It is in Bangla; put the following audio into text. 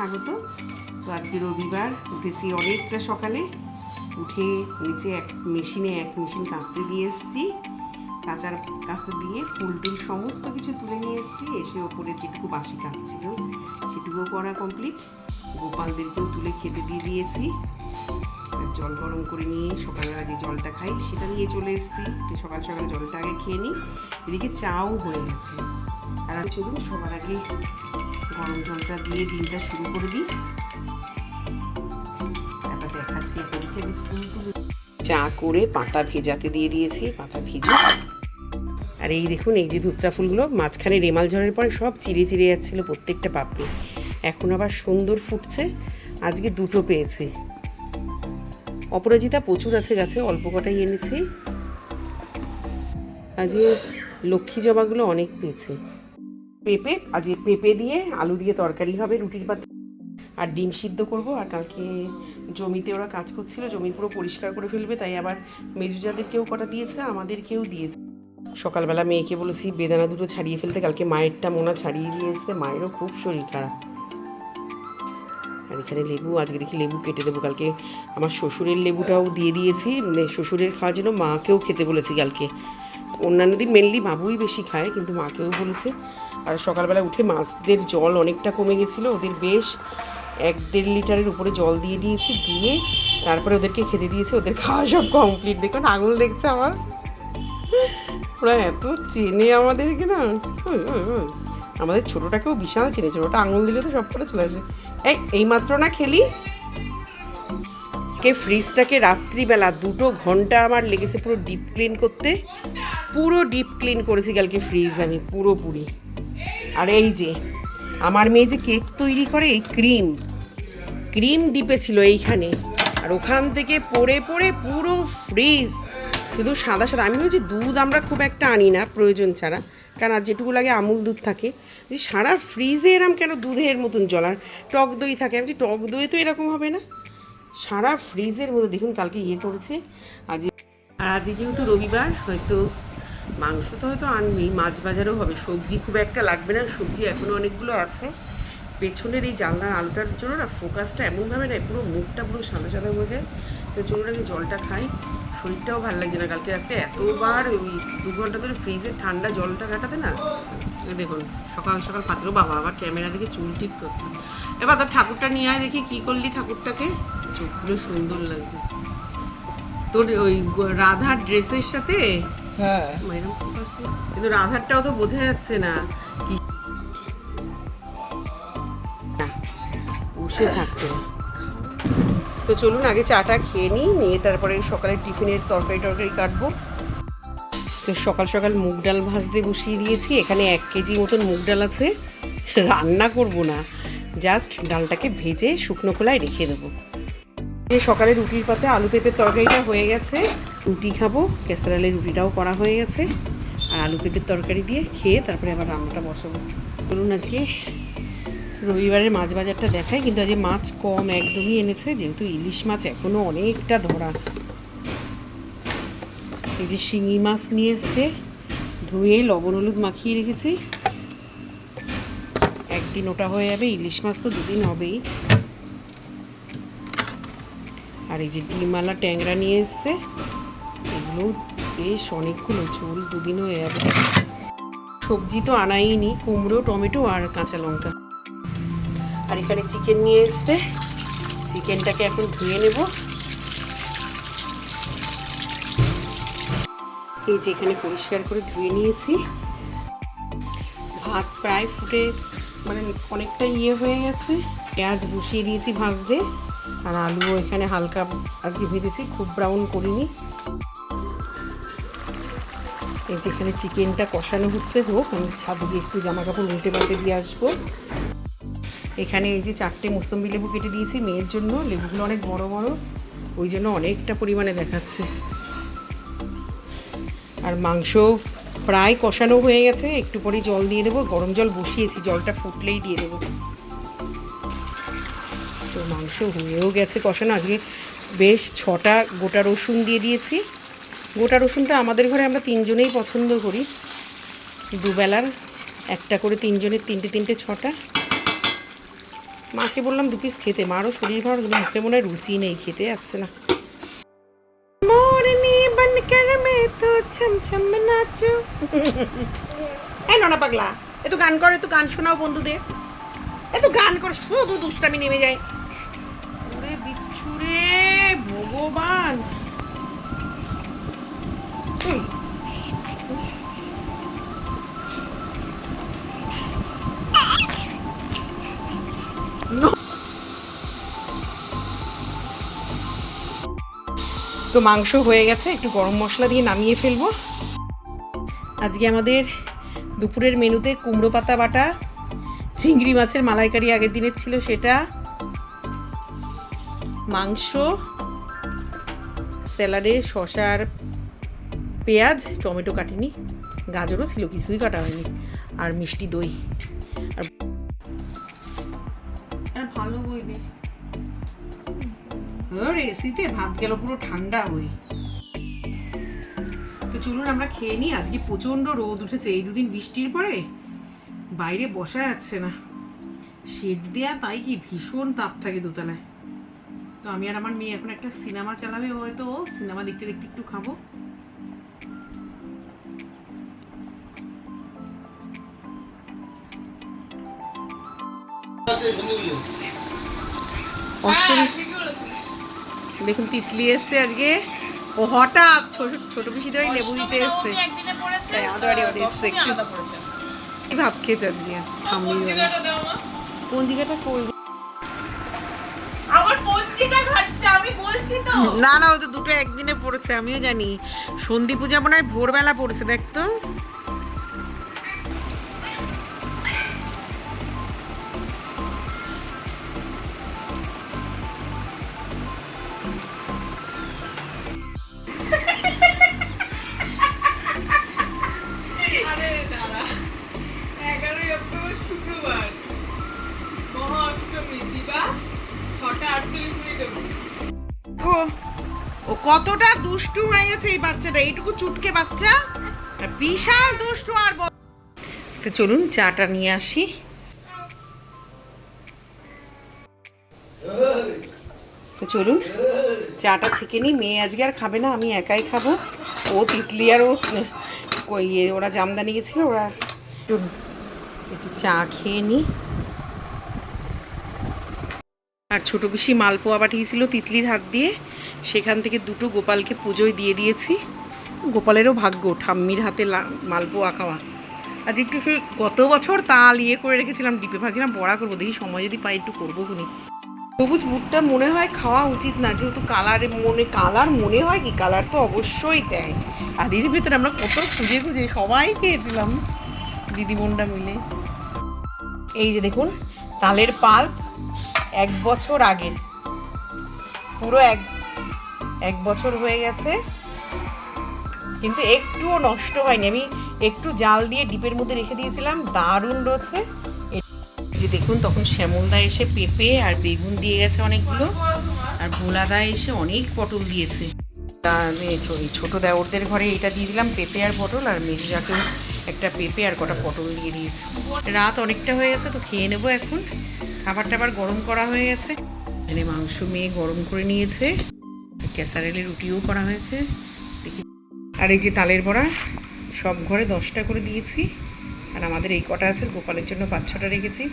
স্বাগত। তো আজকে রবিবার, উঠেছি অনেকটা সকালে। উঠে নিচে এক মেশিনে এক মেশিন কাচতে দিয়ে এসেছি। কাচার কাছে দিয়ে ফুল টুল সমস্ত কিছু তুলে নিয়ে এসেছি। এসে ওপরে যেটুকু বাসি কাটছিল সেটুকুও করা কমপ্লিট গোপালদেরকেও তুলে খেতে দিয়ে দিয়েছি। জল গরম করে নিয়ে সকালবেলা যে জলটা খাই, সেটা নিয়ে চলে এসেছি। যে সকাল সকাল জলটা আগে খেয়ে নিই। এদিকে চাও হয়ে গেছে। আর চলুন, সবার আগে গরম জলটা দিয়ে দিনটা শুরু করে দিই। চা করে পাতা ভেজাতে দিয়ে দিয়েছি, পাতা ভিজু। আর এই দেখুন, এই যে ধুত্রা ফুলগুলো, মাঝখানে রেমাল ঝড়ের পরে সব চিড়ে চিড়ে যাচ্ছিল প্রত্যেকটা পাপড়ি। এখন আবার সুন্দর ফুটছে, আজকে দুটো পেয়েছি। অপরাজিতা প্রচুর আছে গাছে, অল্প কটাই এনেছি। আজকে লক্ষ্মী জবাগুলো অনেক পেয়েছি। পেঁপে আজকে পেঁপে দিয়ে আলু দিয়ে তরকারি হবে, রুটির পাতে। আর ডিম সিদ্ধ করব, আর কালকে জমিতে ওরা কাজ করছিল, জমি পুরো পরিষ্কার করে ফেলবে, তাই আবার মেজুজাদেরকেও কটা দিয়েছে আমাদেরকেও দিয়েছে। সকালবেলা মেয়েকে বলেছি, বেদানা দুটো ছাড়িয়ে ফেলতে, কালকে মায়েরটা মোনা ছাড়িয়ে দিয়ে এসছে, মায়েরও খুব শরীর খারাপ। আর এখানে লেবু, আজকে দেখি লেবু কেটে দেবো, কালকে আমার শ্বশুরের লেবুটাও দিয়ে দিয়েছি মানে শ্বশুরের খাওয়ার জন্য মাকেও খেতে বলেছি কালকে। অন্যান্য দিন মেনলি বাবুই বেশি খায়, কিন্তু মাকেও বলেছে আর সকালবেলা উঠে মাছদের জল অনেকটা কমে গেছিল। ওদের বেশ এক দেড় লিটারের উপরে জল দিয়ে দিয়েছি, দিয়ে তারপরে ওদেরকে খেতে দিয়েছি। ওদের খাওয়া সব কমপ্লিট দেখুন আঙুল দেখছে আমার। ওরা এত চেনে আমাদেরকে না। আমাদের ছোটোটাকেও বিশাল চেনে। ছোটোটা আঙুল দিলে তো সব করে চলে আসে। এই এই মাত্র না খেলি? কে ফ্রিজটাকে রাত্রিবেলা দুটো ঘণ্টা আমার লেগেছে পুরো ডিপ ক্লিন করতে। পুরো ডিপ ক্লিন করেছি কালকে ফ্রিজ আমি, পুরোপুরি। আর এই যে আমার মেয়ে যে কেক তৈরি করে এই ক্রিম। ক্রিম ডিপে ছিল এইখানে। আর ওখান থেকে পড়ে পড়ে পুরো ফ্রিজ শুধু সাদা সাদা। আমি ভেবেছি দুধ আমরা খুব একটা আনি না প্রয়োজন ছাড়া। কারণ আর যেটুকু লাগে আমুল দুধ থাকে। যে সারা ফ্রিজে এরম কেন দুধের মতন জল? আর টক দই থাকে। আমি বলছি, টক দই তো এরকম হবে না। সারা ফ্রিজের মধ্যে দেখুন কালকে ইয়ে করেছে আজ আর আজ যেহেতু রবিবার হয়তো মাংস তো হয়তো আনবি, মাছ বাজারও হবে। সবজি খুব একটা লাগবে না, সবজি এখনও অনেকগুলো আছে। পেছনের এই জানলার আলোটার জন্য না ফোকাসটা এমনভাবে না পুরো মুখটা পুরো সাদা সাদা হয়ে যায়। তো চলুন আগে জলটা খাই। শরীরটাও ভালো লাগছে না কালকে রাত্রে। এতবার ওই দু ঘণ্টা ধরে ফ্রিজের ঠান্ডা জলটা কাটাতে না দেখুন, সকাল সকাল পাত্র বাবা, আবার ক্যামেরা দেখে চুল ঠিক করছে। এবার তোর ঠাকুরটা নিয়ে আয় দেখি কি করলি ঠাকুরটাকে। চোখগুলো সুন্দর লাগছে। তোর ওই রাধার ড্রেসের সাথে হ্যাঁ। কিন্তু রাধারটাও তো বোঝা যাচ্ছে না। কি বসে থাকতে। তো চলুন, আগে চাটা খেয়ে নিই, নিয়ে তারপরে সকালে টিফিনের তরকারি টরকারি কাটবো। তো সকাল সকাল মুগ ডাল ভাজতে বসিয়ে দিয়েছি। এখানে এক কেজি মতন মুগ ডাল আছে। রান্না করব না। জাস্ট ডালটাকে ভেজে শুকনো খোলায় রেখে দেবো। যে সকালে রুটির পাতে আলু পেঁপের তরকারিটা হয়ে গেছে রুটি খাব। কেসারালের রুটিটাও করা হয়ে গেছে। আর আলু পেঁপের তরকারি দিয়ে খেয়ে তারপরে আবার রান্নাটা বসাবো। বলুন আজকে রবিবারের মাছ বাজারটা দেখায় কিন্তু আজকে মাছ কম একদমই এনেছে, যেহেতু ইলিশ মাছ এখনও অনেকটা ধরা। এই যে শিঙি মাছ নিয়ে এসছে, ধুয়ে লবণ হলুদ মাখিয়ে রেখেছি। একদিন ওটা হয়ে যাবে, ইলিশ মাছ তো দুদিন হবেই। আর এই যে ডিমালা ট্যাংরা নিয়ে এসছে এগুলো বেশ অনেকগুলো, ঝোল দুদিন হয়ে যাবে সবজি তো আনাই নি কুমড়ো, টমেটো আর কাঁচা লঙ্কা। আর এখানে চিকেন নিয়ে এসছে। চিকেনটাকে এখন ধুয়ে নেব। এই যে এখানে পরিষ্কার করে ধুয়ে নিয়েছি। ভাত প্রায় ফুটে মানে অনেকটা ইয়ে হয়ে গেছে। পেঁয়াজ বসিয়ে দিয়েছি ভাজতে। আর আলুও এখানে হালকা আজকে ভেজেছি, খুব ব্রাউন করিনি। এই যেখানে চিকেনটা কষানো হচ্ছে হোক, আমি ছাদে একটু জামা কাপড় উল্টে পাল্টে দিয়ে আসব। এখানে এই যে চারটে মোসম্বি লেবু কেটে দিয়েছি, মেয়ের জন্য। লেবুগুলো অনেক বড় বড়, ওই জন্য অনেকটা পরিমাণে দেখাচ্ছে। আর মাংস প্রায় কষানো হয়ে গেছে, একটু পরে জল দিয়ে দেবো। গরম জল বসিয়েছি, জলটা ফুটলেই দিয়ে দেবো। তো মাংস হয়েও গেছে কষানো। আজকে বেশ ছটা গোটা রসুন দিয়ে দিয়েছি। গোটা রসুনটা আমাদের ঘরে আমরা তিনজনেই পছন্দ করি। দুবেলার একটা করে তিনজনের তিনটে তিনটে ছটা। মাকে বললাম দু পিস খেতে। মারও শরীর ভালো মুখে মনে হয় রুচি নেই খেতে যাচ্ছে না। এই ননা পাগলা এ তো গান করে তো গান শোনাও বন্ধুদের। এ তো গান কর শুধু দুষ্টামি নেমে যায়। তো মাংস হয়ে গেছে, একটু গরম মশলা দিয়ে নামিয়ে ফেলব। আজকে আমাদের দুপুরের মেনুতে কুমড়ো পাতা বাটা, চিংড়ি মাছের মালাইকারি আগের দিনের ছিল সেটা, মাংস, স্যালাডে শশার পেঁয়াজ, টমেটো কাটিনি, গাজরও ছিল, কিছুই কাটা হয়নি, আর মিষ্টি দই। আর আর এসিতে ভাত গেল পুরো ঠান্ডা হয়ে। তো চলুন আমরা খেয়ে নিই। আজকে প্রচণ্ড রোদ উঠেছে এই দুদিন বৃষ্টির পরে বাইরে বসা যাচ্ছে না। শেড দেয়া তাই কি ভীষণ তাপ থাকে দোতলায়। তো আমি আর আমার মেয়ে এখন একটা সিনেমা চালাবে ও হয়তো সিনেমা দেখতে দেখতে একটু খাব। অষ্টমী দেখুন তিতলি এসছে আজকে। ও হঠাৎ ছোট ছোট পিসি ধরে লেবু দিতে এসছে। তাই আমাদের বাড়ি বাড়ি এসছে একটু। কি ভাত খেয়েছে আজকে? করব? আমি না না ও তো দুটো একদিনে পড়েছে আমিও জানি। সন্ধি পূজা মনে হয় ভোরবেলা পড়েছে দেখ তো। গেছে এই বাচ্চাটা, এইটুকু চুটকে বাচ্চা। বিশাল দুষ্টু আর তো চলুন চাটা নিয়ে আসি। তো চলুন, চাটা ছেঁকে নিই। মেয়ে আজকে আর খাবে না, আমি একাই খাব। ও তিতলি আর ও ইয়ে ওরা জামদানি গেছিল, ওরা চা খেয়ে নিই। আর ছোটো পিসি মালপোয়া পাঠিয়েছিল তিতলির হাত দিয়ে। সেখান থেকে দুটো গোপালকে পুজোয় দিয়ে দিয়েছি। গোপালেরও ভাগ্য, ঠাম্মির হাতে মালপোয়া খাওয়া আজ একটু সেই গত বছর তাল ইয়ে করে রেখেছিলাম, ডিপে ভাবছিলাম বড়া করব, দেখি সময় যদি পাই একটু করব খুনি। সবুজ বুটটা মনে হয় খাওয়া উচিত না, যেহেতু কালারে মনে, কালার মনে হয় কি, কালার তো অবশ্যই দেয়। আর এর ভেতরে আমরা কত খুঁজে খুঁজে সবাই খেয়েছিলাম দিদিমণটা মিলে। এই যে দেখুন, তালের পাল্প এক বছর আগের। পুরো এক এক বছর হয়ে গেছে, কিন্তু একটুও নষ্ট হয়নি। আমি একটু জাল দিয়ে ডিপের মধ্যে রেখে দিয়েছিলাম, দারুণ রয়েছে। যে দেখুন, তখন শ্যামলদা এসে পেঁপে আর বেগুন দিয়ে গেছে অনেকগুলো, আর ভোলাদা এসে অনেক পটল দিয়েছে। ছোট দেওরদের ঘরে এটা দিয়ে দিলাম, পেঁপে আর পটল, আর মেজরাকেও একটা পেঁপে আর কটা পটল দিয়ে দিয়েছি। রাত অনেকটা হয়ে গেছে, তো খেয়ে নেব এখন। খাবার টাবার গরম করা হয়ে গেছে। এখানে মাংস মেয়ে গরম করে নিয়েছে। ক্যাসারেলের রুটিও করা হয়েছে। দেখি। আর এই যে তালের বড়া, সব ঘরে দশটা করে দিয়েছি। আর আমাদের এই কটা আছে, গোপালের জন্য পাঁচ ছটা রেখেছি।